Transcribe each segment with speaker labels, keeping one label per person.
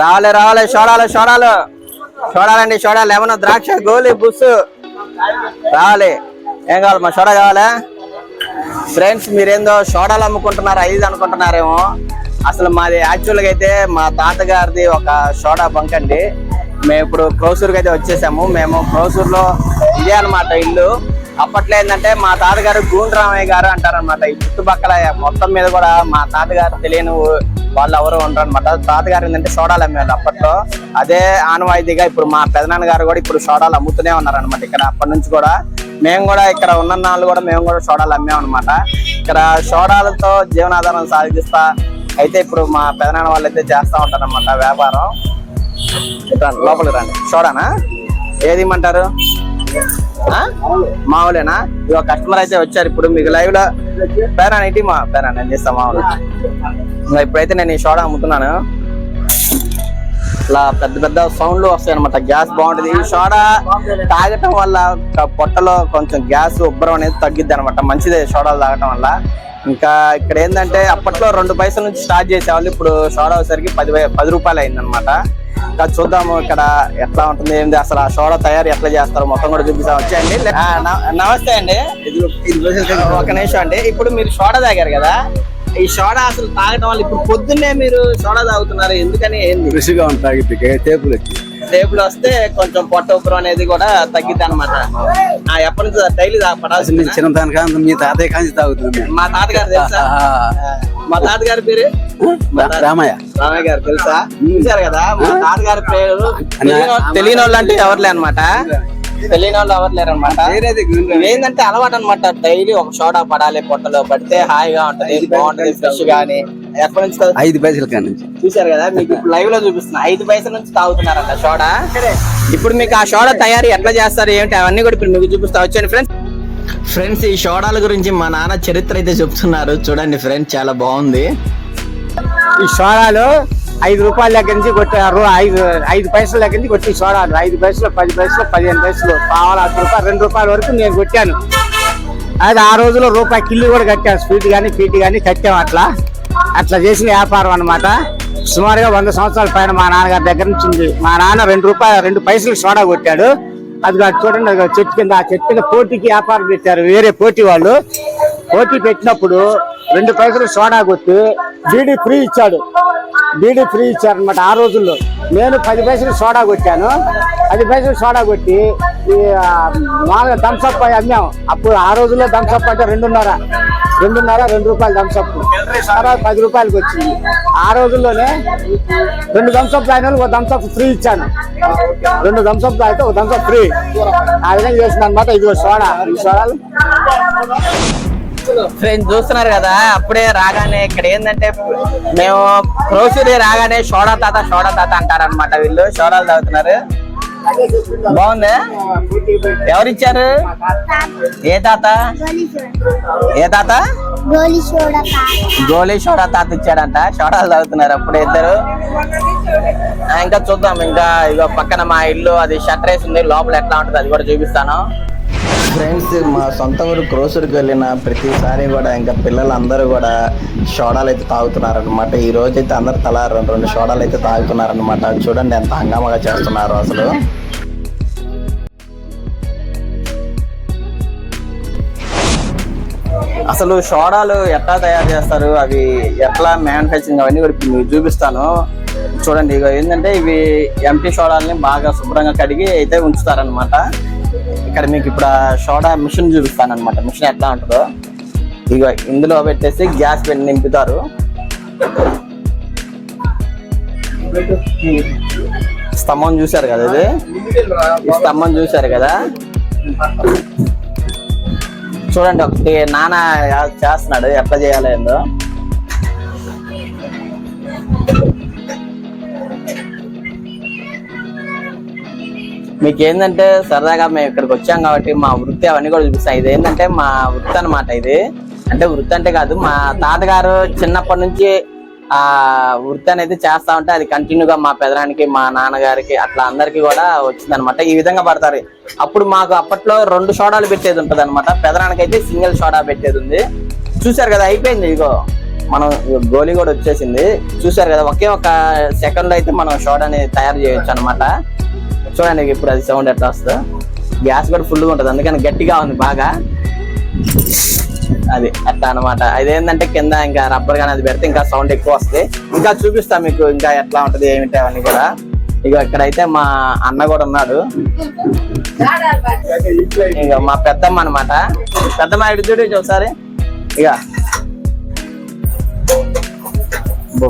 Speaker 1: రాలే రాలే చూడాలి చూడాలి చూడాలండి చూడాలి ఏమన్నా ద్రాక్ష గోలి బుస్సు. రాలే. ఏం కావాలి మా సోడా కావాలా? ఫ్రెండ్స్ మీరేందో సోడాలు అమ్ముకుంటున్నారు ఐదు అనుకుంటున్నారేమో. అసలు మాది యాక్చువల్గా అయితే మా తాతగారిది ఒక సోడా బంక్ అండి. మేము ఇప్పుడు క్రోసూర్కి అయితే వచ్చేసాము. మేము క్రోసూర్లో ఇదే అన్నమాట ఇల్లు. అప్పట్లో ఏంటంటే మా తాతగారు గూండ్రామయ్య గారు అంటారనమాట ఈ చుట్టుపక్కల మొత్తం మీద కూడా మా తాతగారు తెలియని వాళ్ళు ఎవరు ఉండరు అనమాట తాతగారు ఏంటంటే సోడాలు అమ్మేవాళ్ళు అప్పట్లో. అదే ఆనవాయితీగా ఇప్పుడు మా పెదనాన్న గారు కూడా ఇప్పుడు సోడాలు అమ్ముతూనే ఉన్నారనమాట ఇక్కడ. అప్పటి నుంచి కూడా మేము కూడా ఇక్కడ ఉన్న నాళ్ళు కూడా మేము కూడా సోడాలు అమ్మామన్నమాట ఇక్కడ సోడాలతో జీవనాధారం సాగిస్తా అయితే ఇప్పుడు మా పెదనాన్న వాళ్ళు అయితే చేస్తా ఉంటారన్నమాట వ్యాపారం. లోపలికి రండి. సోడానా? ఏది ఇమ్మంటారు? ఆ? మామూలేనా? ఇక కస్టమర్ అయితే వచ్చారు. ఇప్పుడు మీకు లైవ్లో పేరా మా పేరాన్ నేను చేస్తా మామూలు. ఇంకా ఇప్పుడైతే నేను ఈ సోడా అమ్ముతున్నాను. ఇట్లా పెద్ద పెద్ద సౌండ్లు వస్తాయి అనమాట గ్యాస్ బాగుంటుంది. ఈ సోడా తాగటం వల్ల పొట్టలో కొంచెం గ్యాస్ ఉబ్బరం అనేది తగ్గిద్ది అనమాట మంచిదే సోడాలు తాగటం వల్ల. ఇంకా ఇక్కడ ఏంటంటే అప్పట్లో రెండు పైసల నుంచి స్టార్ట్ చేసేవాళ్ళు. ఇప్పుడు సోడా వచ్చేసరికి పది పది రూపాయలు అయిందనమాట అనమాట చూద్దాము ఇక్కడ ఎట్లా ఉంటుంది ఏంది అసలు ఆ సోడా తయారు ఎట్లా చేస్తారు మొత్తం కూడా చూపిస్తాం వచ్చేయండి. నమస్తే అండి. ఒక నిమిషం అండి. ఇప్పుడు మీరు సోడా తాగారు కదా ఈ సోడా అసలు తాగటం వల్ల ఇప్పుడు పొద్దున్నే మీరు సోడా తాగుతున్నారు ఎందుకని ఏంది?
Speaker 2: రుచిగా ఉంటాయి టేపులు వచ్చి
Speaker 1: టేబుల్ వస్తే కొంచెం పొట్ట ఉబ్బరం అనేది కూడా తగ్గిద్ది అనమాట ఎప్పటి నుంచి డైలీ పడాల్సింది
Speaker 2: నేను చిన్నదాని కానీ మీ తాతయ్య కాంచి తాగుతుంది
Speaker 1: మా తాతగారు తెలుసా? మా తాతగారి పేరు?
Speaker 2: రామయ్య.
Speaker 1: రామయ్య గారు తెలుసా? చూసారు కదా? మా తాతగారి పేరు తెలియని- వాళ్ళు అంటే ఎవరులే అనమాట తెలియని వాళ్ళు ఎవరు లేరు అనమాట ఏంటంటే అలవాటు అనమాట డైలీ ఒక సోడా పడాలి పొట్టలో పడితే హాయిగా ఉంటది బాగుంటది ఫ్రెష్ గానీ. ఎప్పటి నుంచి
Speaker 2: ఐదు పైసల కాడి నుంచి.
Speaker 1: చూసారు కదా? మీకు ఇప్పుడు లైవ్లో చూపిస్తున్నా. ఐదు పైసల నుంచి తాగుతున్నారంట సోడా ఇప్పుడు మీకు ఆ సోడా తయారీ ఎట్లా చేస్తారు ఏంటి? అవన్నీ కూడా ఇప్పుడు మీకు చూపిస్తా. వచ్చాను ఫ్రెండ్స్ ఫ్రెండ్స్ ఈ సోడాల గురించి మా నాన్న చరిత్ర అయితే చెప్తున్నారు. చూడండి ఫ్రెండ్స్ చాలా బాగుంది.
Speaker 3: ఈ సోడాలు ఐదు రూపాయల దగ్గర నుంచి కొట్టారు. ఐదు ఐదు పైసల దగ్గర నుంచి కొట్టి సోడాలు ఐదు పైసలు పది పైసలు పదిహేను పైసలు కావాలి ఐదు రూపాయలు రెండు రూపాయల వరకు నేను కొట్టాను. అది ఆ రోజుల్లో రూపాయి కిల్లు కూడా కట్టాను స్వీట్ కానీ పీటీ కానీ కట్టాం అట్లా. అట్లా చేసిన వ్యాపారం అన్నమాట. సుమారుగా వంద సంవత్సరాల పైన మా నాన్నగారి దగ్గర నుంచి ఉంది. మా నాన్న రెండు రూపాయలు రెండు పైసలు సోడా కొట్టాడు. అది చూడండి అది చెట్టు కింద ఆ చెట్టు కింద పోటీకి వ్యాపారం పెట్టారు వేరే పోటీ వాళ్ళు. పోటీ పెట్టినప్పుడు రెండు పైసలు సోడా కొట్టి బీడీ ఫ్రీ ఇచ్చాడు. బీడీ ఫ్రీ ఇచ్చారనమాట ఆ రోజుల్లో. నేను పది పైసలు సోడా కొట్టాను. పది పైసలు సోడా కొట్టి మామూలుగా థమ్స్అప్ అమ్మాము అప్పుడు ఆ రోజుల్లో థమ్స్అప్ అంటే రెండున్నర. రెండున్నర రెండు రూపాయలు థమ్స్అప్ తర్వాత పది రూపాయలకి వచ్చింది. ఆ రోజుల్లోనే రెండు థమ్స్అప్ అయిన ఒక థమ్స్అప్ ఫ్రీ ఇచ్చాను. రెండు థమ్స్అప్ అయితే ఒక థమ్స్అప్ ఫ్రీ ఆ విధంగా చేసిన అనమాట ఇది సోడా ఈ సోడాలు
Speaker 1: ఫ్రెండ్స్ చూస్తున్నారు కదా అప్పుడే రాగానే ఇక్కడ ఏంటంటే మేము క్రోసరీ రాగానే సోడా తాత సోడా తాత అంటారన్నమాట వీళ్ళు. సోడాలు తాగుతున్నారు. బాగుంది? ఎవరిచ్చారు? ఏ తాత? ఏ తాత?
Speaker 4: గోలీ
Speaker 1: సోడా తాత ఇచ్చాడంట. సోడాలు తాగుతున్నారు అప్పుడే ఇద్దరు. ఆ, ఇంకా చూద్దాం. ఇంకా ఇగో పక్కన మా ఇల్లు అది షట్టర్ వేసి ఉంది లోపల ఎట్లా ఉంటుంది అది కూడా చూపిస్తాను. ఫ్రెండ్స్ మా సొంత ఊరు క్రోసూరుకి వెళ్ళిన ప్రతిసారి కూడా ఇంకా పిల్లలందరూ కూడా సోడాలు అయితే తాగుతున్నారు అనమాట ఈ రోజు అయితే అందరు తలా రెండు రెండు సోడాలు అయితే తాగుతున్నారు అనమాట చూడండి ఎంత హంగామాగా చేస్తున్నారు అసలు. అసలు సోడాలు ఎట్లా తయారు చేస్తారు? అవి ఎట్లా మ్యానుఫ్యాక్చరింగ్ అవన్నీ కూడా మీకు చూపిస్తాను. చూడండి ఇక ఏంటంటే ఇవి ఎంటీ సోడాలని బాగా శుభ్రంగా కడిగి అయితే ఉంచుతారనమాట ఇక్కడ మీకు ఇప్పుడు సోడా మిషన్ చూపిస్తాను అనమాట మిషన్ ఎట్లా ఉంటుందో. ఇక ఇందులో పెట్టేసి గ్యాస్ పెట్టి నింపుతారు. స్తంభం చూశారు కదా ఇది? ఈ స్తంభం చూశారు కదా? చూడండి ఒకటి నాన్న చేస్తున్నాడు ఎట్లా చేయాలో ఏందో. మీకు ఏంటంటే సరదాగా మేము ఇక్కడికి వచ్చాం కాబట్టి మా వృత్తి అవన్నీ కూడా చూపిస్తాం. ఇది ఏంటంటే మా వృత్తి అన్నమాట ఇది. అంటే వృత్తి అంటే కాదు మా తాతగారు చిన్నప్పటి నుంచి ఆ వృత్తి అనేది చేస్తా ఉంటే అది కంటిన్యూగా మా పెదరానికి మా నాన్నగారికి అట్లా అందరికి కూడా వచ్చిందనమాట ఈ విధంగా పడతారు. అప్పుడు మాకు అప్పట్లో రెండు సోడాలు పెట్టేది ఉంటుంది అనమాట పెదరానికి అయితే సింగిల్ సోడా పెట్టేది ఉంది. చూసారు కదా అయిపోయింది ఇగో. మనం గోలీ కూడా వచ్చేసింది. చూసారు కదా ఒకే ఒక సెకండ్ అయితే మనం సోడాని తయారు చేయొచ్చు అనమాట చూడండి ఇప్పుడు అది సౌండ్ ఎట్లా వస్తుందో. గ్యాస్ కూడా ఫుల్గా ఉంటుంది అందుకని గట్టిగా ఉంది బాగా. అది అట్లా అనమాట అదేంటంటే కింద ఇంకా రబ్బర్ కానీ అది పెడితే ఇంకా సౌండ్ ఎక్కువ వస్తుంది. ఇంకా చూపిస్తా మీకు ఇంకా ఎట్లా ఉంటది ఏమిటి అవన్నీ కూడా. ఇక ఇక్కడైతే మా అన్న కూడా ఉన్నాడు. ఇక మా పెద్దమ్మ అనమాట పెద్దమ్మ ఇటు చూడు ఇటు ఒకసారి. ఇక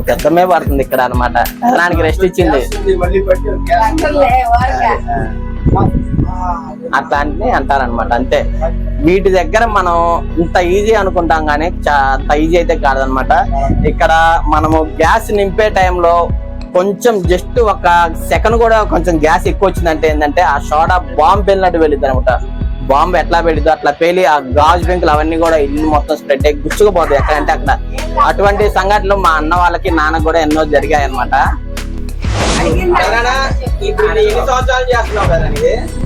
Speaker 1: పెద్దమ్మే పడుతుంది ఇక్కడ అనమాట దానికి రెస్ట్ ఇచ్చింది. అట్లాంటివి అంటారనమాట అంతే. వీటి దగ్గర మనం ఇంత ఈజీ అనుకుంటాం కానీ అంత ఈజీ అయితే కాదనమాట ఇక్కడ మనము గ్యాస్ నింపే టైంలో కొంచెం జస్ట్ ఒక సెకండ్ కూడా కొంచెం గ్యాస్ ఎక్కువ వచ్చిందంటే ఏంటంటే ఆ సోడా బాంబు వెళ్ళినట్టు వెళ్ళింది అనమాట బాంబు ఎట్లా వెళ్ళిద్దో అట్లా పేలి ఆ గాజు బెంకులు అవన్నీ కూడా ఇల్లు మొత్తం స్ప్రెడ్ అయ్యి గుచ్చుకుపోతాయి ఎక్కడంటే అక్కడ. అటువంటి సంఘటనలు మా అన్న వాళ్ళకి నాన్న కూడా ఎన్నో జరిగాయి అనమాట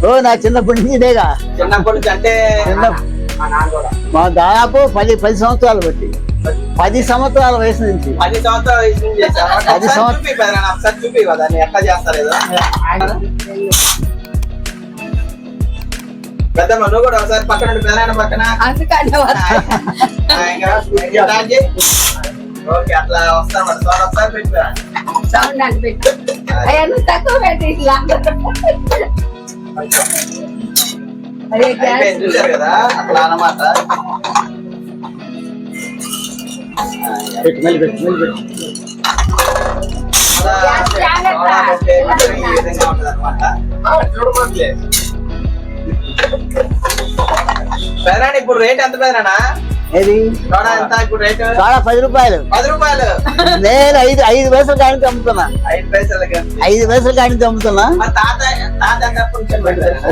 Speaker 5: ఓ నా చిన్నప్పటి నుంచి ఇదేగా.
Speaker 1: చిన్నప్పటి నుంచి అంటే
Speaker 5: చిన్న మా దాదాపు పది పది సంవత్సరాలు బట్టి. పది సంవత్సరాల వయసు నుంచి.
Speaker 1: పది సంవత్సరాల వయసు నుంచి.
Speaker 5: పది సంవత్సరాలు.
Speaker 1: చూపి పెదనాన్న, ఒకసారి చూపి కదా దాన్ని ఎట్లా చేస్తారు పెద్దమ్మ నువ్వు కూడా ఒకసారి పక్కన పెదనాన్న పక్కన. ఓకే అట్లా వస్తాను మరి. సోడా ఒకసారి పెట్టురా
Speaker 4: సౌండ్ అని పెట్టు అవన్నీ తక్కువ పెట్టి ఇట్లా. అదే గ్యాస్
Speaker 1: కదా? అట్లా అన్నమాట.
Speaker 5: పెట్టు మళ్ళీ మళ్ళీ
Speaker 1: ఇప్పుడు రేట్ ఎంత పెదనాన్న
Speaker 5: ఏది?
Speaker 1: సోడా
Speaker 5: పది రూపాయలు.
Speaker 1: పది రూపాయలు.
Speaker 5: నేను ఐదు ఐదు పైసలు కాడికి అమ్ముతున్నా.
Speaker 1: ఐదు పైసలకి
Speaker 5: ఐదు పైసలు కాడికి అమ్ముతున్నా?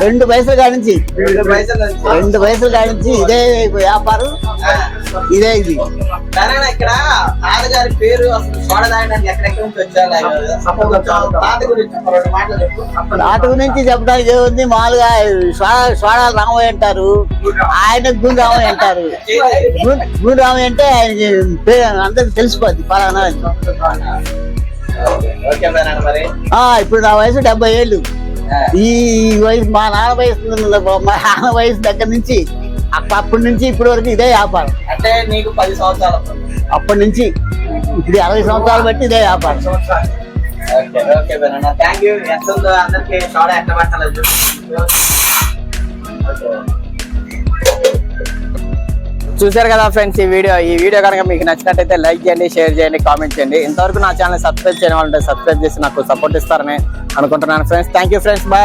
Speaker 5: రెండు పైసలు కాడించి
Speaker 1: రెండు పైసలు నుంచి.
Speaker 5: రెండు పైసలు కాడించి ఇదే వ్యాపారం. ఇదే ఇది.
Speaker 1: ఇక్కడ? తాతగారి పేరు తాత గురించి
Speaker 5: చెప్పడానికి ఏముంది? మామూలుగా సోడా రామయ్య అంటారు. ఆయన గుండు రామయ్య అంటారు. రామయ్య అంటే ఆయనకి పేరు అందరికి తెలిసిపోద్ది పలానా ఇప్పుడు నా వయసు డెబ్బై ఏళ్ళు. ఈ వయసు మా నాన్న వయసు మా నాన్న వయసు దగ్గర నుంచి అప్ప- అప్పటి నుంచి ఇప్పటి వరకు ఇదే వ్యాపారం.
Speaker 1: అంటే నీకు పది సంవత్సరాలు.
Speaker 5: అప్పటి నుంచి ఇప్పుడు అరవై సంవత్సరాలు బట్టి ఇదే వ్యాపారం.
Speaker 1: థ్యాంక్ యూ ఎంత ఉందో అందరికి ఎట్లా పట్టాలో. చూశారు కదా ఫ్రెండ్స్ ఈ వీడియో. ఈ వీడియో కనుక మీకు నచ్చినట్టయితే లైక్ చేయండి షేర్ చేయండి కామెంట్ చేయండి. ఇంతవరకు నా ఛానల్ సబ్స్క్రైబ్ చేయడం వాళ్ళంటే సబ్స్క్రైబ్ చేసి నాకు సపోర్ట్ ఇస్తారని అనుకుంటున్నాను friends. Thank you friends bye